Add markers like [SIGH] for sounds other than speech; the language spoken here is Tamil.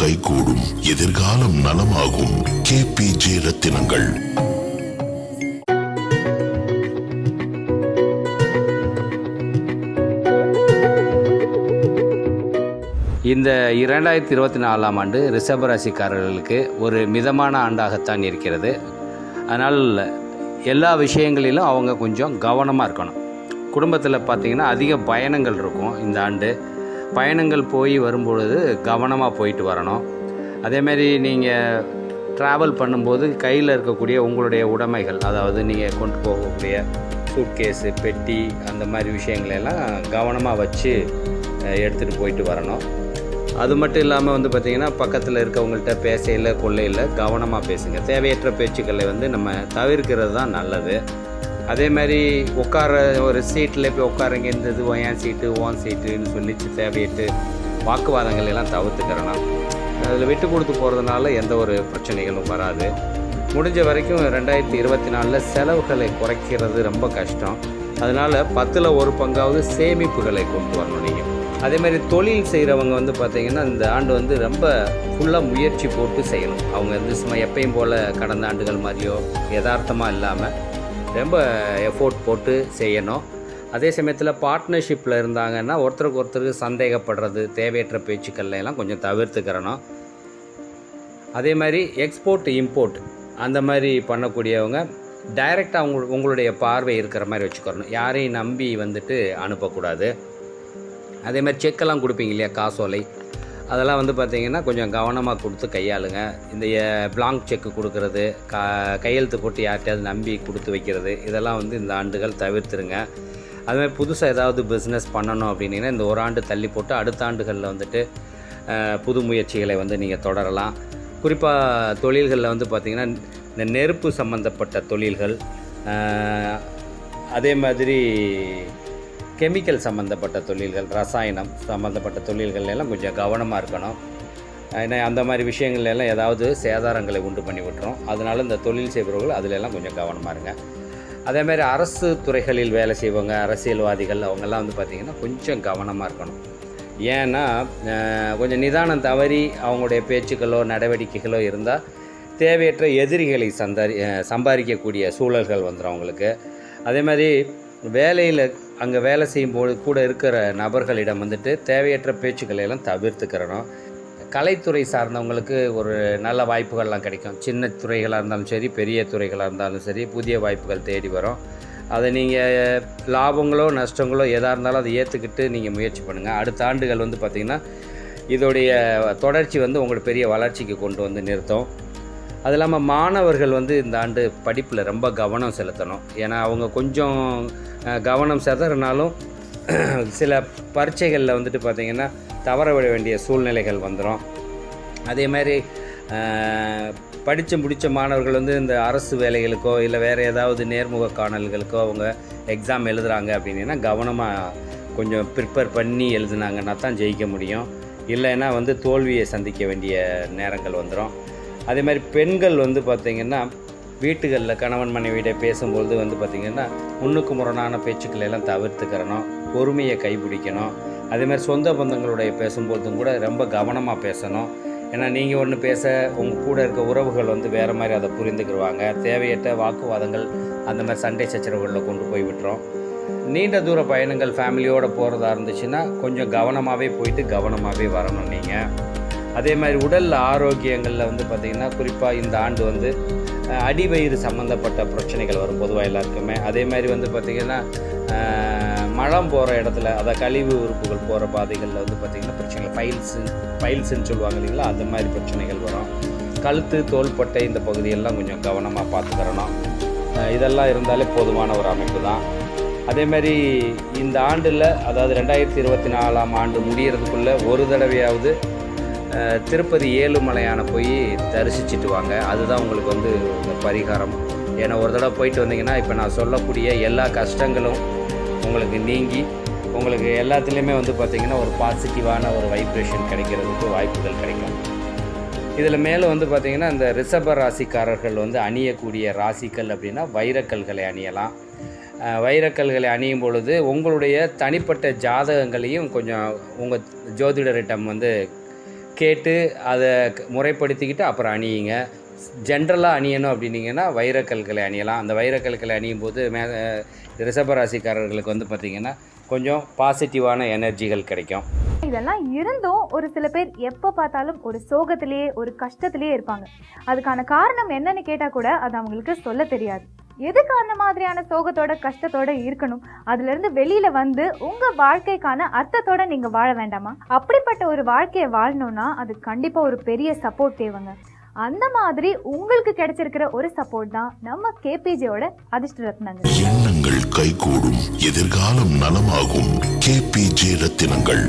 கைகூடும். எதிர்காலம் நலமாகும். கேபிஜே ரத்தினங்கள் இந்த இரண்டாயிரத்தி இருபத்தி நாலாம் ஆண்டு ரிஷப ராசிக்காரர்களுக்கு ஒரு மிதமான ஆண்டாகத்தான் இருக்கிறது. அதனால் எல்லா விஷயங்களிலும் அவங்க கொஞ்சம் கவனமாக இருக்கணும். குடும்பத்தில் பார்த்திங்கன்னா அதிக பயணங்கள் இருக்கும் இந்த ஆண்டு. பயணங்கள் போய் வரும்பொழுது கவனமாக போயிட்டு வரணும். அதேமாரி நீங்கள் ட்ராவல் பண்ணும்போது கையில் இருக்கக்கூடிய உங்களுடைய உடைமைகள் அதாவது நீங்கள் கொண்டு போகக்கூடிய சூட்கேஸு பெட்டி அந்த மாதிரி விஷயங்களெல்லாம் கவனமாக வச்சு எடுத்துகிட்டு போயிட்டு வரணும். அது மட்டும் இல்லாமல் வந்து பார்த்திங்கன்னா பக்கத்தில் இருக்கவங்கள்ட்ட பேசையில் கொள்ளையில் கவனமாக பேசுங்க. தேவையற்ற பேச்சுக்களை வந்து நம்ம தவிர்க்கிறது தான் நல்லது. அதே மாதிரி உட்கார ஒரு சீட்டில் போய் உட்காருங்க இந்த இது என் சீட்டு ஓன் சீட்டுன்னு சொல்லி தேவையிட்டு வாக்குவாதங்கள் எல்லாம் தவிர்த்துக்கிறணும் அதில் விட்டு கொடுத்து போகிறதுனால எந்த ஒரு பிரச்சனைகளும் வராது. முடிஞ்ச வரைக்கும் ரெண்டாயிரத்தி இருபத்தி நாலில் செலவுகளை குறைக்கிறது ரொம்ப கஷ்டம். அதனால் பத்தில் ஒரு பங்காவது சேமிப்புகளை கொண்டு வரணும் நீங்கள் அதே மாதிரி தொழில் செய்கிறவங்க வந்து பார்த்திங்கன்னா இந்த ஆண்டு வந்து ரொம்ப ஃபுல்லாக முயற்சி போட்டு செய்யணும். அவங்க வந்து சும்மா எப்பயும் போல் கடந்த ஆண்டுகள் மாதிரியோ யதார்த்தமாக இல்லாமல் ரொம்ப எஃபோர்ட் போட்டு செய்யணும். அதே சமயத்தில் பார்ட்னர்ஷிப்பில் இருந்தாங்கன்னா ஒருத்தருக்கு ஒருத்தருக்கு சந்தேகப்படுறது தேவையற்ற பேச்சுக்கள்லாம் கொஞ்சம் தவிர்த்துக்கிறணும். அதே மாதிரி எக்ஸ்போர்ட் இம்போர்ட் அந்த மாதிரி பண்ணக்கூடியவங்க டைரெக்டாக அவங்க உங்களுடைய பார்வை இருக்கிற மாதிரி வச்சுக்கிறணும். யாரையும் நம்பி வந்துட்டு அனுப்பக்கூடாது. அதே மாதிரி செக்கெல்லாம் கொடுப்பீங்க இல்லையா? காசோலை. அதெல்லாம் வந்து பார்த்திங்கன்னா கொஞ்சம் கவனமாக கொடுத்து கையாளுங்க. இந்த பிளாங்க் செக்கு கொடுக்கறது க கையெழுத்து போட்டு யார்கிட்டையாவது நம்பி கொடுத்து வைக்கிறது இதெல்லாம் வந்து இந்த ஆண்டுகள் தவிர்த்துருங்க. அதுமாதிரி புதுசாக ஏதாவது பிஸ்னஸ் பண்ணணும் அப்படின்னீங்கன்னா இந்த ஒரு ஆண்டு தள்ளி போட்டு அடுத்த ஆண்டுகளில் வந்துட்டு புது முயற்சிகளை வந்து நீங்கள் தொடரலாம். குறிப்பாக தொழில்களில் வந்து பார்த்திங்கன்னா இந்த நெருப்பு சம்மந்தப்பட்ட தொழில்கள் அதே மாதிரி கெமிக்கல் சம்மந்தப்பட்ட தொழில்கள் ரசாயனம் சம்மந்தப்பட்ட தொழில்கள் எல்லாம் கொஞ்சம் கவனமாக இருக்கணும். ஏன்னா அந்த மாதிரி விஷயங்கள்ல எல்லாம் ஏதாவது சேதாரங்களை உண்டு பண்ணி விட்டுரும். அதனால் இந்த தொழில் செய்பவர்கள் அதிலெல்லாம் கொஞ்சம் கவனமாக இருங்க. அதே மாதிரி அரசு துறைகளில் வேலை செய்வங்க அரசியல்வாதிகள் அவங்கெல்லாம் வந்து பார்த்திங்கன்னா கொஞ்சம் கவனமாக இருக்கணும். ஏன்னா கொஞ்சம் நிதானம் தவறி அவங்களுடைய பேச்சுக்களோ நடவடிக்கைகளோ இருந்தால் தேவையற்ற எதிரிகளை சந்தாரி சம்பாதிக்கக்கூடிய சூழல்கள் வந்துடும் அவங்களுக்கு. அதே மாதிரி வேலையில் அங்கே வேலை செய்யும்போது கூட இருக்கிற நபர்களிடம் வந்துட்டு தேவையற்ற பேச்சுக்களை எல்லாம் தவிர்த்துக்கிறணும். கலைத்துறை சார்ந்தவங்களுக்கு ஒரு நல்ல வாய்ப்புகள்லாம் கிடைக்கும். சின்ன துறைகளாக இருந்தாலும் சரி பெரிய துறைகளாக இருந்தாலும் சரி புதிய வாய்ப்புகள் தேடி வரும். அதை நீங்கள் லாபங்களோ நஷ்டங்களோ எதாக இருந்தாலும் அதை ஏற்றுக்கிட்டு நீங்கள் முயற்சி பண்ணுங்கள் அடுத்த ஆண்டுகள் வந்து பார்த்திங்கன்னா இதோடைய தொடர்ச்சி வந்து உங்களோட பெரிய வளர்ச்சிக்கு கொண்டு வந்து நிறுத்தும். அது இல்லாமல் மாணவர்கள் வந்து இந்த ஆண்டு படிப்பில் ரொம்ப கவனம் செலுத்தணும். ஏன்னா அவங்க கொஞ்சம் கவனம் செதறினாலும் [CLEARS THROAT] சில பரீட்சைகளில் வந்துட்டு பார்த்திங்கன்னா தவற விட வேண்டிய சூழ்நிலைகள் வந்துடும் அதே மாதிரி படித்து முடித்த மாணவர்கள் வந்து இந்த அரசு வேலைகளுக்கோ இல்லை வேறு ஏதாவது நேர்முக காணல்களுக்கோ அவங்க எக்ஸாம் எழுதுகிறாங்க அப்படின்னா கவனமாக கொஞ்சம் ப்ரிப்பேர் பண்ணி எழுதுனாங்கன்னா தான் ஜெயிக்க முடியும். இல்லைன்னா வந்து தோல்வியை சந்திக்க வேண்டிய நேரங்கள் வந்துடும் அதே மாதிரி பெண்கள் வந்து பார்த்திங்கன்னா வீட்டுகளில் கணவன் மனைவியிட பேசும்பொழுது வந்து பார்த்திங்கன்னா முன்னுக்கு முரணான பேச்சுக்களை எல்லாம் தவிர்த்துக்கிறணும் பொறுமையை கைப்பிடிக்கணும். அதே மாதிரி சொந்த பந்தங்களுடைய பேசும்போதும் கூட ரொம்ப கவனமாக பேசணும். ஏன்னா நீங்கள் ஒன்று பேச உங்கள் கூட இருக்க உறவுகள் வந்து வேறு மாதிரி அதை புரிந்துக்கிடுவாங்க தேவையற்ற வாக்குவாதங்கள் அந்த மாதிரி சண்டை சச்சரவுகளில் கொண்டு போய் விட்டுரும். நீண்ட தூர பயணங்கள் ஃபேமிலியோடு போகிறதா இருந்துச்சுன்னா கொஞ்சம் கவனமாகவே போயிட்டு கவனமாகவே வரணும் நீங்கள் அதே மாதிரி உடல் ஆரோக்கியங்களில் வந்து பார்த்திங்கன்னா குறிப்பாக இந்த ஆண்டு வந்து அடிவயிறு சம்மந்தப்பட்ட பிரச்சனைகள் வரும் பொதுவாக எல்லாருக்குமே. அதே மாதிரி வந்து பார்த்திங்கன்னா மலம் போகிற இடத்துல அதை கழிவு உறுப்புகள் போகிற பாதைகளில் வந்து பார்த்திங்கன்னா பிரச்சனைகள் ஃபைல்ஸு ஃபைல்ஸுன்னு சொல்லுவாங்க இல்லைங்களா அந்த மாதிரி பிரச்சனைகள் வரும். கழுத்து தோள்பட்டை இந்த பகுதியெல்லாம் கொஞ்சம் கவனமாக பார்த்துக்கிறணும் இதெல்லாம் இருந்தாலே போதுமான ஒரு அமைப்பு தான். அதே மாதிரி இந்த ஆண்டில் அதாவது ரெண்டாயிரத்தி இருபத்தி நாலாம் ஆண்டு முடிகிறதுக்குள்ளே ஒரு தடவையாவது திருப்பதி ஏழுமலையான போய் தரிசிச்சுட்டு வாங்க. அதுதான் உங்களுக்கு வந்து பரிகாரம். ஏன்னா ஒரு தடவை போயிட்டு வந்தீங்கன்னா இப்போ நான் சொல்லக்கூடிய எல்லா கஷ்டங்களும் உங்களுக்கு நீங்கி உங்களுக்கு எல்லாத்துலேயுமே வந்து பார்த்திங்கன்னா ஒரு பாசிட்டிவான ஒரு வைப்ரேஷன் கிடைக்கிறதுக்கு வாய்ப்புகள் கிடைக்கும். இதில் மேலே வந்து பார்த்திங்கன்னா இந்த ரிஷப ராசிக்காரர்கள் வந்து அணியக்கூடிய ராசிக்கல் அப்படின்னா வைரக்கல்களை அணியலாம். வைரக்கல்களை அணியும் பொழுது உங்களுடைய தனிப்பட்ட ஜாதகங்களையும் கொஞ்சம் உங்கள் ஜோதிடரிடம் வந்து கேட்டு அதை முறைப்படுத்திக்கிட்டு அப்புறம் அணியுங்க. ஜென்ரலாக அணியணும் அப்படின்னீங்கன்னா வைரக்கற்களை அணியலாம். அந்த வைரக்கல்களை அணியும் போது மே ரிஷபராசிக்காரர்களுக்கு வந்து பார்த்திங்கன்னா கொஞ்சம் பாசிட்டிவான எனர்ஜிகள் கிடைக்கும். இதெல்லாம் இருந்தும் ஒரு சில பேர் எப்போ பார்த்தாலும் ஒரு சோகத்திலேயே ஒரு கஷ்டத்திலேயே இருப்பாங்க. அதுக்கான காரணம் என்னன்னு கேட்டால் கூட அது அவங்களுக்கு சொல்ல தெரியாது. எதுக்கு அந்த மாதிரியான சோகத்தோட கஷ்டத்தோட இருக்கணும்? அதுலேருந்து வெளியில் வந்து உங்கள் வாழ்க்கைக்கான அர்த்தத்தோட நீங்கள் வாழ வேண்டாமா? அப்படிப்பட்ட ஒரு வாழ்க்கையை வாழணும்னா அது கண்டிப்பாக ஒரு பெரிய சப்போர்ட் தேவைங்க. அந்த மாதிரி உங்களுக்கு கிடைச்சிருக்கிற ஒரு சப்போர்ட் தான் நம்ம கேபிஜியோட அதிர்ஷ்ட ரத்னங்கள். எண்ணங்கள் கைகூடும் எதிர்காலம் நலமாகும். கேபிஜே ரத்தினங்கள்.